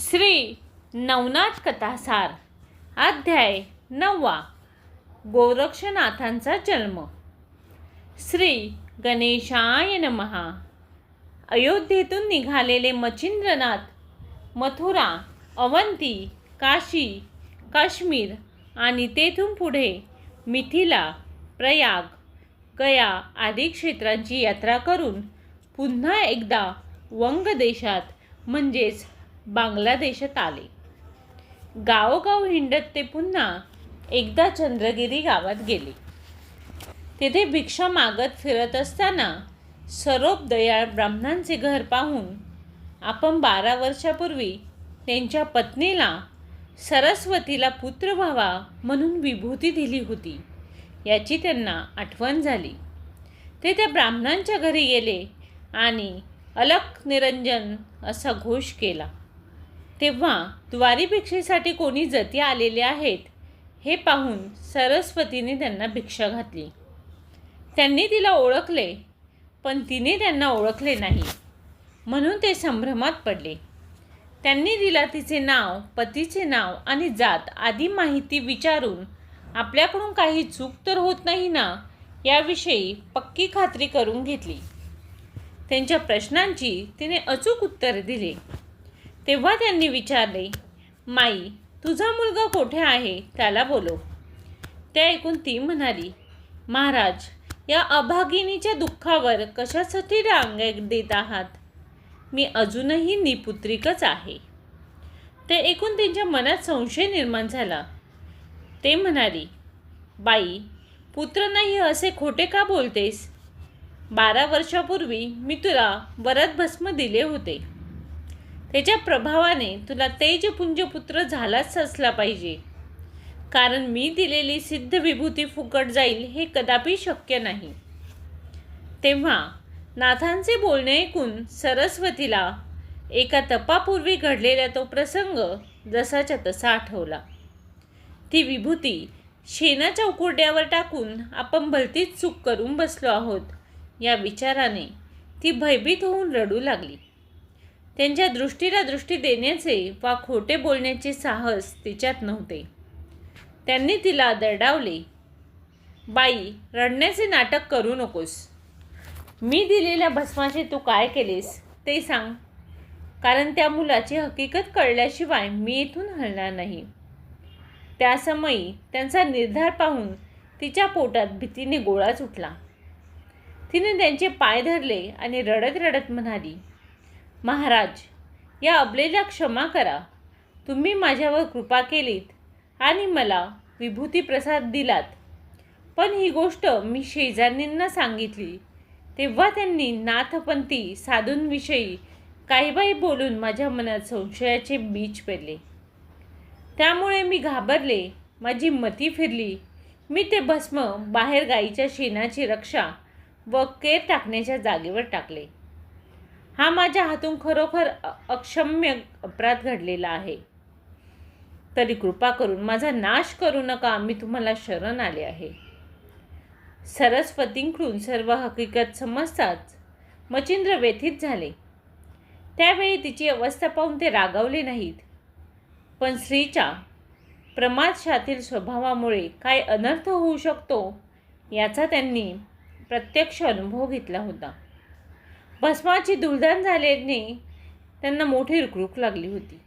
श्री नवनाथ कथासार अध्याय नववा गोरक्षनाथांचा जन्म. श्री गणेशाय नमहा अयोध्येतून निघालेले मच्छिंद्रनाथ मथुरा अवंती काशी काश्मीर आणि तेथून पुढे मिथिला प्रयाग गया आदी क्षेत्रांची यात्रा करून पुन्हा एकदा वंग देशात म्हणजेच बांगलादेशात आले. गावोगाव हिंडत ते पुन्हा एकदा चंद्रगिरी गावात गेले. तेथे भिक्षा मागत फिरत असताना सरोप दयाळ ब्राह्मणांचे घर पाहून आपण बारा वर्षापूर्वी त्यांच्या पत्नीला सरस्वतीला पुत्र व्हावा म्हणून विभूती दिली होती याची त्यांना आठवण झाली. ते त्या ब्राह्मणांच्या घरी गेले आणि अलक निरंजन असा घोष केला. तेव्हा द्वारी भिक्षेसाठी कोणी जती आलेले आहेत हे पाहून सरस्वतीने त्यांना भिक्षा घातली. त्यांनी तिला ओळखले पण तिने त्यांना ओळखले नाही. म्हणून ते संभ्रमात पडले. त्यांनी तिला तिचे नाव पतीचे नाव आणि जात आदी माहिती विचारून आपल्याकडून काही चूक तर होत नाही ना याविषयी पक्की खात्री करून घेतली. त्यांच्या प्रश्नांची तिने अचूक उत्तर दिले. तेव्हा त्यांनी विचारले माई तुझा मुलगा कोठे आहे? त्याला बोलो ते ऐकून ती म्हणाली महाराज या अभागिनीच्या दुःखावर कशासाठी रांग देत आहात? मी अजूनही निपुत्रिकच आहे. ते ऐकून त्यांच्या मनात संशय निर्माण झाला. ते म्हणाली बाई पुत्र नाही असे खोटे का बोलतेस? बारा वर्षापूर्वी मी तुला वरद भस्म दिले होते. त्याच्या प्रभावाने तुला तेजपुंज पुत्र झालाच असला पाहिजे. कारण मी दिलेली सिद्ध विभूती फुकट जाईल हे कदापि शक्य नाही. तेव्हा नाथांचे बोलणे ऐकून सरस्वतीला एका तपापूर्वी घडलेला तो प्रसंग जसाच्या तसा आठवला. ती विभूती शेणाच्या उकुरड्यावर टाकून आपण भलतीच चूक करून बसलो आहोत या विचाराने ती भयभीत होऊन रडू लागली. त्यांच्या दृष्टीला दृष्टी देण्याचे वा खोटे बोलण्याचे साहस तिच्यात नव्हते. त्यांनी तिला दडावले बाई रडण्याचे नाटक करू नकोस. मी दिलेल्या भस्माचे तू काय केलेस ते सांग. कारण त्या मुलाची हकीकत कळल्याशिवाय मी इथून हलणार नाही. त्या समयी त्यांचा निर्धार पाहून तिच्या पोटात भीतीने गोळा उठला तिने त्यांचे पाय धरले आणि रडत रडत म्हणाली महाराज या अबलेला क्षमा करा. तुम्ही माझ्यावर कृपा केलीत आणि मला विभूती प्रसाद दिलात. पण ही गोष्ट मी शेजारींना सांगितली. तेव्हा त्यांनी नाथपंथी साधूंविषयी काही बाई बोलून माझ्या मनात संशयाचे बीज पेरले. त्यामुळे मी घाबरले माझी मती फिरली. मी ते भस्म बाहेर गाईच्या शेणाची रक्षा व केर टाकण्याच्या जागेवर टाकले. हा माझ्या हातून खरोखर अक्षम्य अपराध घडलेला आहे. तरी कृपा करून माझा नाश करू नका मी तुम्हाला शरण आले आहे. सरस्वतींकडून सर्व हकीकत समजताच मचिंद्र व्यथित झाले. त्यावेळी तिची अवस्था पाहून ते रागावले नाहीत. पण स्त्रीच्या प्रमादशातील स्वभावामुळे काय अनर्थ होऊ शकतो याचा त्यांनी प्रत्यक्ष अनुभव घेतला होता. भस्माची धुळदाण झाल्याने त्यांना मोठी रुकरुक लागली होती.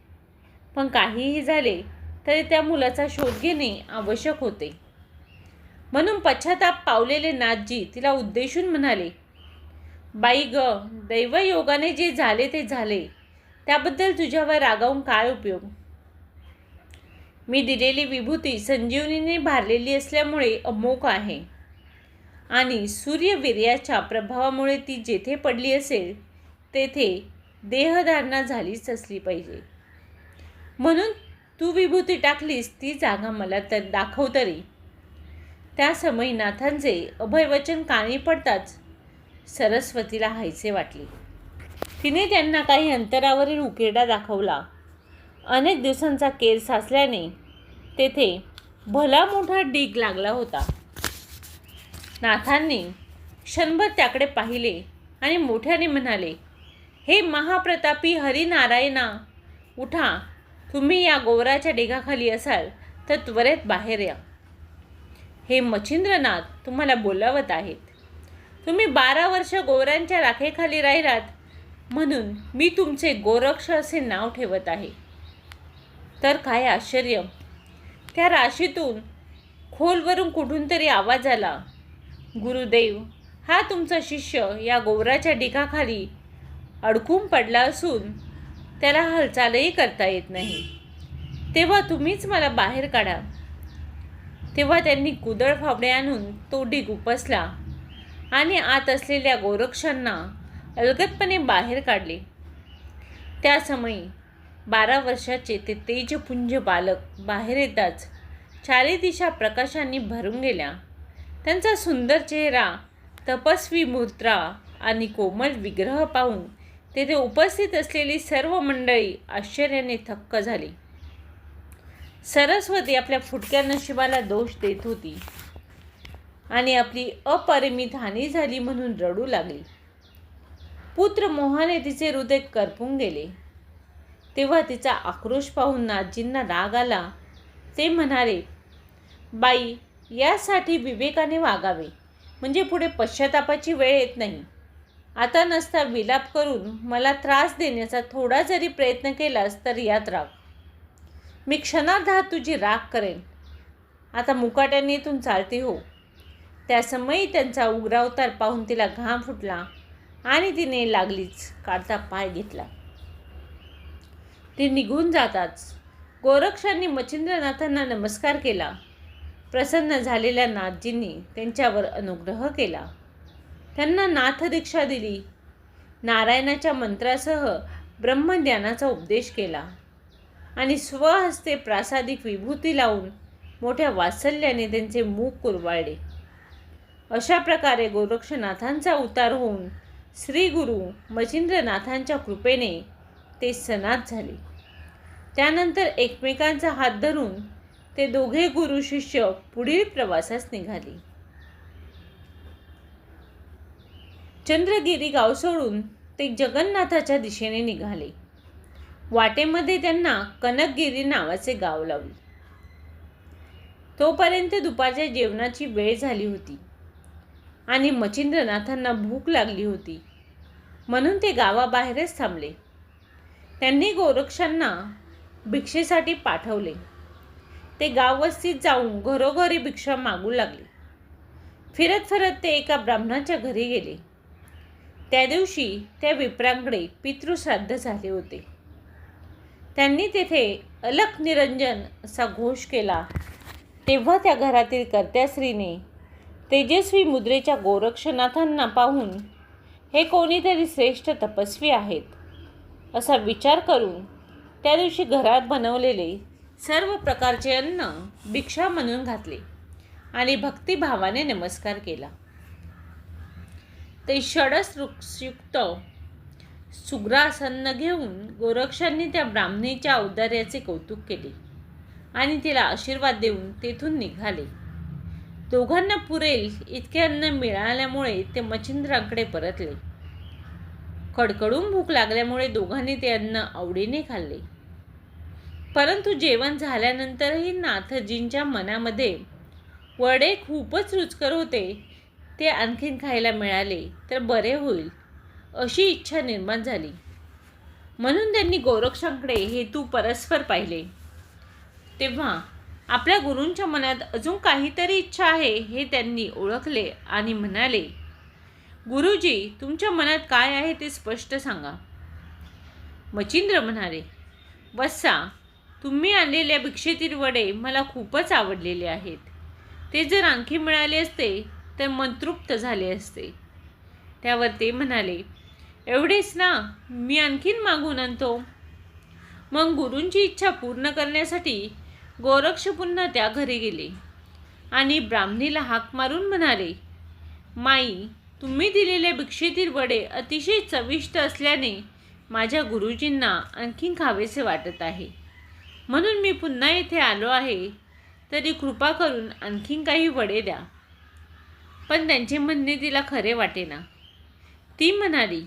पण काहीही झाले तरी त्या मुलाचा शोध घेणे आवश्यक होते. म्हणून पश्चाताप पावलेले नाथजी तिला उद्देशून म्हणाले बाई ग दैवयोगाने जे झाले ते झाले. त्याबद्दल तुझ्यावर रागावून काय उपयोग? मी दिलेली विभूती संजीवनीने भारलेली असल्यामुळे अमोक आहे. आणि सूर्यवीर्याच्या प्रभावामुळे ती जेथे पडली असेल तेथे देहधारणा झालीच असली पाहिजे. म्हणून तू विभूती टाकलीस ती जागा मला तर दाखव तरी. त्या समयी नाथांचे अभयवचन काणी पडताच सरस्वतीला हायसे वाटले. तिने त्यांना काही अंतरावरील उकिरडा दाखवला. अनेक दिवसांचा केर साचल्याने तेथे भला मोठा डीग लागला होता. नाथांनी क्षणभर त्याकडे पाहिले आणि मोठ्याने म्हणाले हे महाप्रतापी हरिनारायणा उठा. तुम्ही या गोवराच्या डेगाखाली असाल तर त्वरेत बाहेर या. हे मच्छिंद्रनाथ तुम्हाला बोलावत आहेत. तुम्ही बारा वर्ष गोवऱ्यांच्या राखेखाली राहिलात म्हणून मी तुमचे गोरक्ष असे नाव ठेवत आहे. तर काय आश्चर्य. त्या राशीतून खोलवरून कुठून तरी आवाज आला. गुरुदेव हा तुमचा शिष्य या गोवराच्या डिकाखाली अडकून पडला असून त्याला हालचालही करता येत नाही. तेव्हा तुम्हीच मला बाहेर काढा. तेव्हा त्यांनी कुदळ फावडे आणून तो डिग उपसला आणि आत असलेल्या गोरक्षांना अलगतपणे बाहेर काढले. त्या समयी बारा वर्षाचे ते तेजपुंज बालक बाहेर येताच चारी दिशा प्रकाशांनी भरून गेल्या. त्यांचा सुंदर चेहरा तपस्वी मुद्रा आणि कोमल विग्रह पाहून तेथे उपस्थित असलेली सर्व मंडळी आश्चर्याने थक्क झाली. सरस्वती आपल्या फुटक्या नशिबाला दोष देत होती आणि आपली अपरिमित हानी झाली म्हणून रडू लागली. पुत्र मोहाने तिचे हृदय करपून गेले. तेव्हा तिचा आक्रोश पाहून नाथजींना राग आला. ते म्हणाले बाई यासाठी विवेकाने वागावे. म्हणजे पुढे पश्चातापाची वेळ येत नाही. आता नसता विलाप करून मला त्रास देण्याचा थोडा जरी प्रयत्न केलास तर यात राग. मी क्षणार्धात तुझी राग करेन. आता मुकाट्याने इथून चालते हो. त्या समयी त्यांचा उग्रावतार पाहून तिला घाम फुटला आणि तिने लागलीच काढता पाय घेतला. ते निघून जाताच गोरक्षांनी मच्छिंद्रनाथांना नमस्कार केला. प्रसन्न झालेल्या नाथजींनी त्यांच्यावर अनुग्रह केला. त्यांना नाथ दीक्षा दिली. नारायणाच्या मंत्रासह ब्रह्मज्ञानाचा उपदेश केला आणि स्वहस्ते प्रासादिक विभूती लावून मोठ्या वात्सल्याने त्यांचे मूग कुरवाळले. अशा प्रकारे गोरक्षनाथांचा उतार होऊन श्री गुरु मच्छिंद्रनाथांच्या कृपेने ते सनात झाले. त्यानंतर एकमेकांचा हात धरून ते दोघे गुरु शिष्य पुढील प्रवासास निघाले. चंद्रगिरी गाव सोडून ते जगन्नाथाच्या दिशेने निघाले. वाटेमध्ये त्यांना कनकगिरी नावाचे गाव लावले. तोपर्यंत दुपारच्या जेवणाची वेळ झाली होती आणि मच्छिंद्रनाथांना भूक लागली होती. म्हणून ते गावाबाहेरच थांबले. त्यांनी गोरक्षांना भिक्षेसाठी पाठवले. ते गाववस्तीत जाऊन घरोघरी भिक्षा मागू लागले. फिरत फिरत ते एका ब्राह्मणाच्या घरी गेले. त्या दिवशी त्या विप्रांकडे पितृश्राद्ध झाले होते. त्यांनी तेथे अलख निरंजन असा घोष केला. तेव्हा त्या घरातील कर्त्या स्त्रीने तेजस्वी मुद्रेच्या गोरक्षनाथांना पाहून हे कोणीतरी श्रेष्ठ तपस्वी आहेत असा विचार करून त्या दिवशी घरात बनवलेले सर्व प्रकारचे अन्न भिक्षा म्हणून घातले आणि भक्तिभावाने नमस्कार केला. ते षडसृक्षयुक्त सुग्रासन्न घेऊन गोरक्षांनी त्या ब्राह्मणीच्या औदार्याचे कौतुक केले आणि तिला आशीर्वाद देऊन तेथून निघाले. दोघांना पुरेल इतके अन्न मिळाल्यामुळे ते मच्छिंद्रांकडे परतले. कडकडून भूक लागल्यामुळे दोघांनी ते अन्न आवडीने खाल्ले. परंतु जेवण झाल्यानंतरही नाथजींच्या मनामध्ये वडे खूपच रुचकर होते. ते आणखीन खायला मिळाले तर बरे होईल अशी इच्छा निर्माण झाली. म्हणून त्यांनी गोरक्षांकडे हेतू परस्पर पाहिले. तेव्हा आपल्या गुरूंच्या मनात अजून काहीतरी इच्छा आहे हे त्यांनी ओळखले आणि म्हणाले गुरुजी तुमच्या मनात काय आहे ते स्पष्ट सांगा. मचिंद्र म्हणाले वत्सा तुम्ही आणलेल्या भिक्षेतील वडे मला खूपच आवडलेले आहेत. ते जर आणखी मिळाले असते तर मंतृप्त झाले असते. त्यावर ते म्हणाले एवढेच ना मी आणखीन मागून आणतो. मग गुरूंची इच्छा पूर्ण करण्यासाठी गोरक्ष पुन्हा त्या घरी गेले आणि ब्राह्मणीला हाक मारून म्हणाले माई तुम्ही दिलेले भिक्षेतील वडे अतिशय चविष्ट असल्याने माझ्या गुरुजींना आणखीन खावेसे वाटत आहे. म्हणून मी पुन्हा येथे आलो आहे. तरी कृपा करून आणखीन काही वडे द्या. पण त्यांचे म्हणणे तिला खरे वाटेना. ती म्हणाली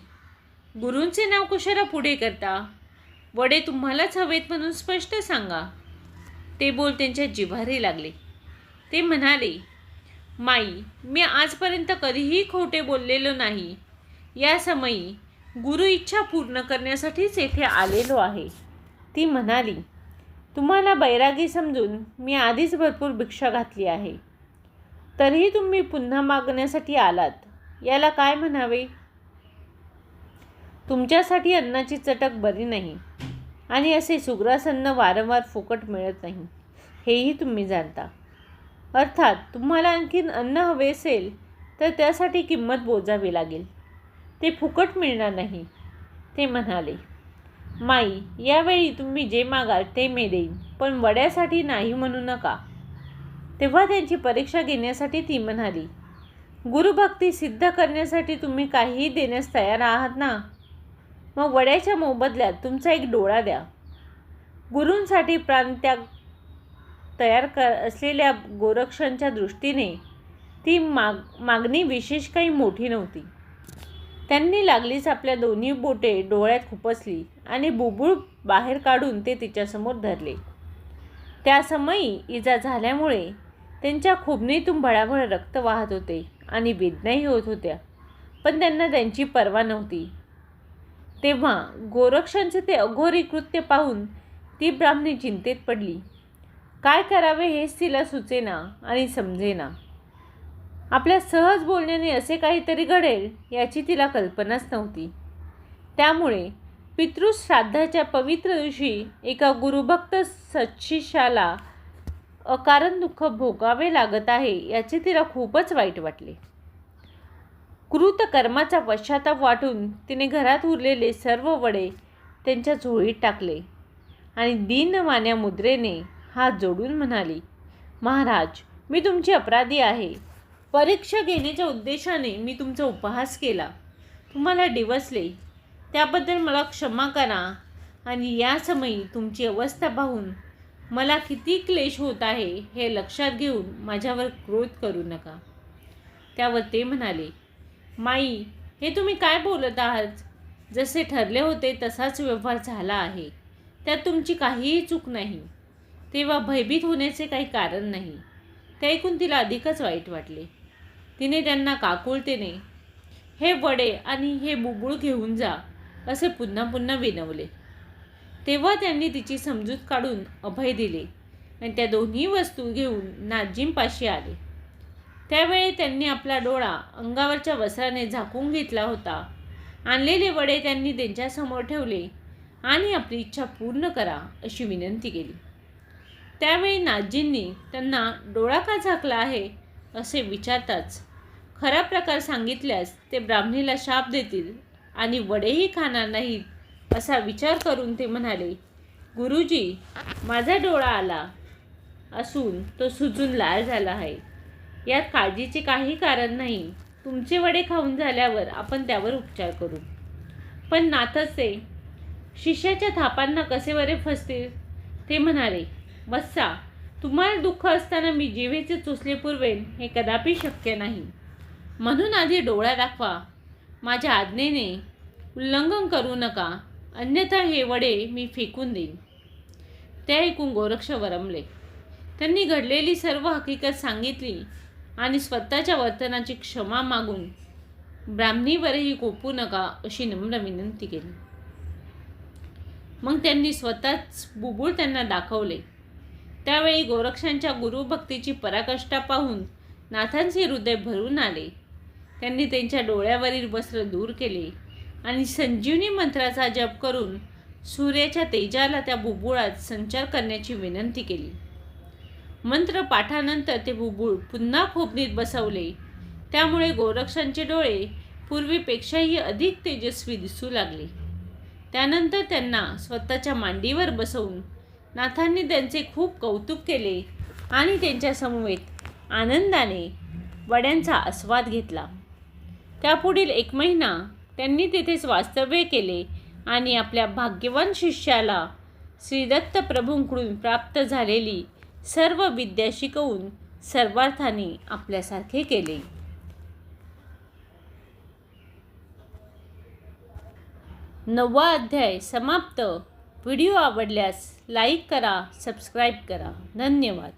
गुरूंचे नाव कशाला पुढे करता? वडे तुम्हालाच हवेत म्हणून स्पष्ट सांगा. ते बोल त्यांच्या जिव्हारी लागले. ते म्हणाले माई मी आजपर्यंत कधीही खोटे बोललेलो नाही. या समयी गुरु इच्छा पूर्ण करण्यासाठीच येथे आलेलो आहे. ती म्हणाली तुम्हाला बैरागी समजून मी आधीच भरपूर भिक्षा घातली आहे. तरीही तुम्ही पुन्हा मागण्यासाठी आलात. याला काय म्हणावे? तुमच्यासाठी अन्नाची चटक बरी नाही आणि असे सुग्रास अन्न वारंवार फुकट मिळत नाही. हेही तुम्ही जाणता. अर्थात तुम्हाला आणखीन अन्न हवे असेल तर त्यासाठी किंमत बोजावी लागेल. ते फुकट मिळणार नाही ते म्हणाले. माई यावेळी तुम्ही जे मागाल ते मी देईन पण वड्यासाठी नाही म्हणू नका. तेव्हा त्यांची परीक्षा घेण्यासाठी ती म्हणाली गुरुभक्ती सिद्ध करण्यासाठी तुम्ही काहीही देण्यास तयार आहात ना? मग वड्याच्या मोबदल्यात तुमचा एक डोळा द्या. गुरूंसाठी प्राणत्याग तयार कर असलेल्या गोरक्षांच्या दृष्टीने ती माग मागणी विशेष काही मोठी नव्हती. त्यांनी लागलीच आपल्या दोन्ही बोटे डोळ्यात खुपसली. आणि बुबुळ बाहेर काढून ते तिच्यासमोर धरले. त्या समयी इजा झाल्यामुळे त्यांच्या खुबणीतून भळाभळ रक्त वाहत होते आणि वेदनाही होत होत्या. पण त्यांना त्यांची पर्वा नव्हती. तेव्हा गोरक्षांचे ते अघोरी कृत्य पाहून ती ब्राह्मणी चिंतेत पडली. काय करावे हेच तिला सुचेना आणि समजेना आपल्या सहज बोलण्याने असे काहीतरी घडेल याची तिला कल्पनाच नव्हती. त्यामुळे पितृश्राद्धाच्या पवित्र दिवशी एका गुरुभक्त सच्छिशाला अकारण दुःख भोगावे लागत आहे याचे तिला खूपच वाईट वाटले. कृत कर्माचा पश्चाताप वाटून तिने घरात उरलेले सर्व वडे त्यांच्या झोळीत टाकले आणि दीनमान्या मुद्रेने हात जोडून म्हणाली महाराज मी तुमची अपराधी आहे. परीक्षा घेण्याच्या उद्देशाने मी तुमचा उपहास केला. तुम्हाला डिवसले. त्याबद्दल मला क्षमा करा. आणि या समयी तुमची अवस्था पाहून मला किती क्लेश होत आहे हे लक्षात घेऊन माझ्यावर क्रोध करू नका. त्यावर ते म्हणाले माई हे तुम्ही काय बोलत आहात? जसे ठरले होते तसाच व्यवहार झाला आहे. त्यात तुमची काहीही चूक नाही. तेव्हा भयभीत होण्याचे काही कारण नाही. ते ऐकून तिला अधिकच वाईट वाटले. तिने त्यांना काकुळतेने हे वडे आणि हे बुबुळ घेऊन जा. असे पुन्हा पुन्हा विनवले. तेव्हा त्यांनी तिची समजूत काढून अभय दिले आणि त्या दोन्ही वस्तू घेऊन नाजिमपाशी आले. त्यावेळी त्यांनी आपला डोळा अंगावरच्या वस्त्राने झाकून घेतला होता. आणलेले वडे त्यांनी त्यांच्यासमोर ठेवले आणि आपली इच्छा पूर्ण करा अशी विनंती केली. त्यावेळी नाजींनी त्यांना डोळा का झाकला आहे? असे विचारताच खरा प्रकार सांगितल्यास ते ब्राह्मणीला शाप देतील आणि वडेही खाणार नाहीत असा विचार करून ते म्हणाले गुरुजी माझा डोळा आला असून तो सुजून लाल झाला आहे. यात काळजीचे काही कारण नाही. तुमचे वडे खाऊन झाल्यावर आपण त्यावर उपचार करू. पण नाथसे शिष्याच्या थापांना कसे वरे फसतील? ते म्हणाले वत्सा तुम्हाला दुःख असताना मी जिवेचे चुसले पुरवेन हे कदापि शक्य नाही. म्हणून आधी डोळा दाखवा. माझ्या आज्ञेने उल्लंघन करू नका अन्यथा हे वडे मी फेकून देईन. ते ऐकून गोरक्ष वरमले त्यांनी घडलेली सर्व हकीकत सांगितली आणि स्वतःच्या वर्तनाची क्षमा मागून ब्राह्मणीवरही कोपू नका अशी नम्र विनंती केली. मग त्यांनी स्वतःच बुबुळ त्यांना दाखवले. त्यावेळी गोरक्षांच्या गुरुभक्तीची पराकाष्ठा पाहून नाथांचे हृदय भरून आले. त्यांनी त्यांच्या डोळ्यावरील वस्त्र दूर केले आणि संजीवनी मंत्राचा जप करून सूर्याच्या तेजाला त्या बुबुळात संचार करण्याची विनंती केली. मंत्र पाठानंतर ते बुबुळ पुन्हा खोबणीत बसवले. त्यामुळे गोरक्षांचे डोळे पूर्वीपेक्षाही अधिक तेजस्वी दिसू लागले. त्यानंतर त्यांना स्वतःच्या मांडीवर बसवून नाथांनी त्यांचे खूप कौतुक केले आणि त्यांच्यासमवेत आनंदाने वड्यांचा आस्वाद घेतला. त्यापुढील एक महिना त्यांनी तिथेच वास्तव्य केले आणि आपल्या भाग्यवान शिष्याला श्रीदत्त प्रभूंकडून प्राप्त झालेली सर्व विद्या शिकवून सर्वार्थाने आपल्यासारखे केले. नववा अध्याय समाप्त. व्हिडिओ आवडल्यास लाईक करा सबस्क्राईब करा. धन्यवाद.